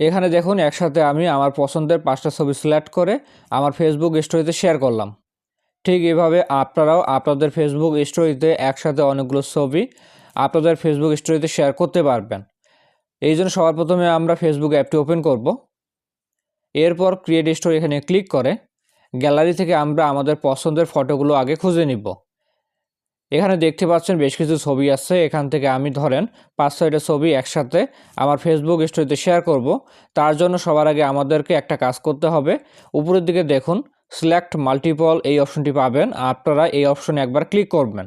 এখানে দেখুন, একসাথে আমি আমার পছন্দের পাঁচটা ছবি সিলেক্ট করে আমার ফেসবুক স্টোরিতে শেয়ার করলাম। ঠিক এভাবে আপনারাও আপনাদের ফেসবুক স্টোরিতে একসাথে অনেকগুলো ছবি আপনাদের ফেসবুক স্টোরিতে শেয়ার করতে পারবেন। এই জন্য সবার প্রথমে আমরা ফেসবুক অ্যাপটি ওপেন করব। এরপর ক্রিয়েট স্টোরি এখানে ক্লিক করে গ্যালারি থেকে আমরা আমাদের পছন্দের ফটোগুলো আগে খুঁজে নিব। এখানে দেখতে পাচ্ছেন বেশ কিছু ছবি আছে। এখান থেকে আমি ধরেন পাঁচ ছয়টা ছবি একসাথে আমার ফেসবুক স্টোরিতে শেয়ার করব। তার জন্য সবার আগে আমাদেরকে একটা কাজ করতে হবে। উপরের দিকে দেখুন সিলেক্ট মাল্টিপল এই অপশনটি পাবেন। আপনারা এই অপশনে একবার ক্লিক করবেন।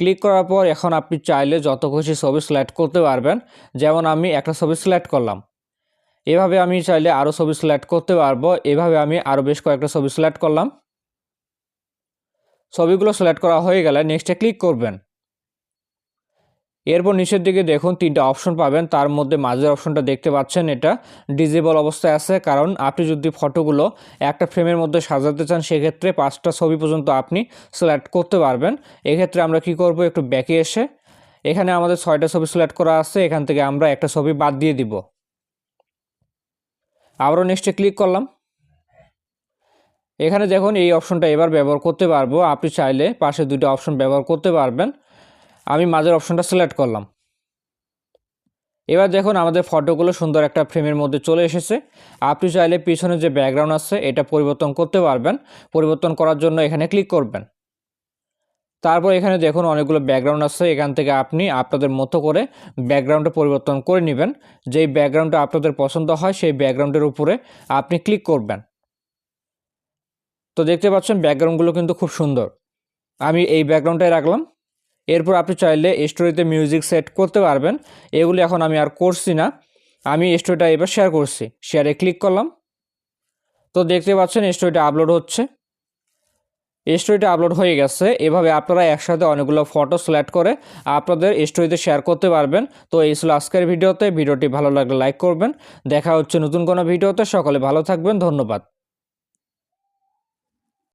ক্লিক করার পর এখন আপনি চাইলে যত খুশি ছবি সিলেক্ট করতে পারবেন। যেমন আমি একটা ছবি সিলেক্ট করলাম। এভাবে আমি চাইলে আরও ছবি সিলেক্ট করতে পারব। এভাবে আমি আরও বেশ কয়েকটা ছবি সিলেক্ট করলাম। ছবিগুলো সিলেক্ট করা হয়ে গেলে নেক্সটে ক্লিক করবেন। এরপর নিচের দিকে দেখুন তিনটা অপশন পাবেন, তার মধ্যে মাঝের অপশনটা দেখতে পাচ্ছেন, এটা ডিজেবল অবস্থায় আছে, কারণ আপনি যদি ফটোগুলো একটা ফ্রেমের মধ্যে সাজাতে চান, সেক্ষেত্রে পাঁচটা ছবি পর্যন্ত আপনি সিলেক্ট করতে পারবেন। এক্ষেত্রে আমরা কি করব, একটু ব্যাকে এসে এখানে আমাদের ছয়টা ছবি সিলেক্ট করা আছে, এখান থেকে আমরা একটা ছবি বাদ দিয়ে দিব। আবারও নেক্সটে ক্লিক করলাম। এখানে দেখুন এই অপশনটা এবার ব্যবহার করতে পারব। আপনি চাইলে পাশে দুটো অপশন ব্যবহার করতে পারবেন। আমি মাঝের অপশনটা সিলেক্ট করলাম। এবার দেখুন আমাদের ফটোগুলো সুন্দর একটা ফ্রেমের মধ্যে চলে এসেছে। আপনি চাইলে পিছনে যে ব্যাকগ্রাউন্ড আছে, এটা পরিবর্তন করতে পারবেন। পরিবর্তন করার জন্য এখানে ক্লিক করবেন। তারপর এখানে দেখুন অনেকগুলো ব্যাকগ্রাউন্ড আছে। এখান থেকে আপনি আপনাদের মতো করে ব্যাকগ্রাউন্ডটা পরিবর্তন করে নেবেন। যেই ব্যাকগ্রাউন্ডটা আপনাদের পছন্দ হয়, সেই ব্যাকগ্রাউন্ডের উপরে আপনি ক্লিক করবেন। তো দেখতে পাচ্ছেন ব্যাকগ্রাউন্ডগুলো কিন্তু খুব সুন্দর। আমি এই ব্যাকগ্রাউন্ডটাই রাখলাম। এরপর আপনি চাইলে স্টোরিতে মিউজিক সেট করতে পারবেন। এগুলি এখন আমি আর করছি না। আমি স্টোরিটা এবার শেয়ার করছি। শেয়ারে ক্লিক করলাম। তো দেখতে পাচ্ছেন স্টোরিটা আপলোড হচ্ছে। স্টোরিটা আপলোড হয়ে গেছে। এভাবে আপনারা একসাথে অনেকগুলো ফটো সিলেক্ট করে আপনাদের স্টোরিতে শেয়ার করতে পারবেন। তো এই ছিল আজকের ভিডিওতে। ভিডিওটি ভালো লাগলে লাইক করবেন। দেখা হচ্ছে নতুন কোনো ভিডিওতে। সকলে ভালো থাকবেন। ধন্যবাদ।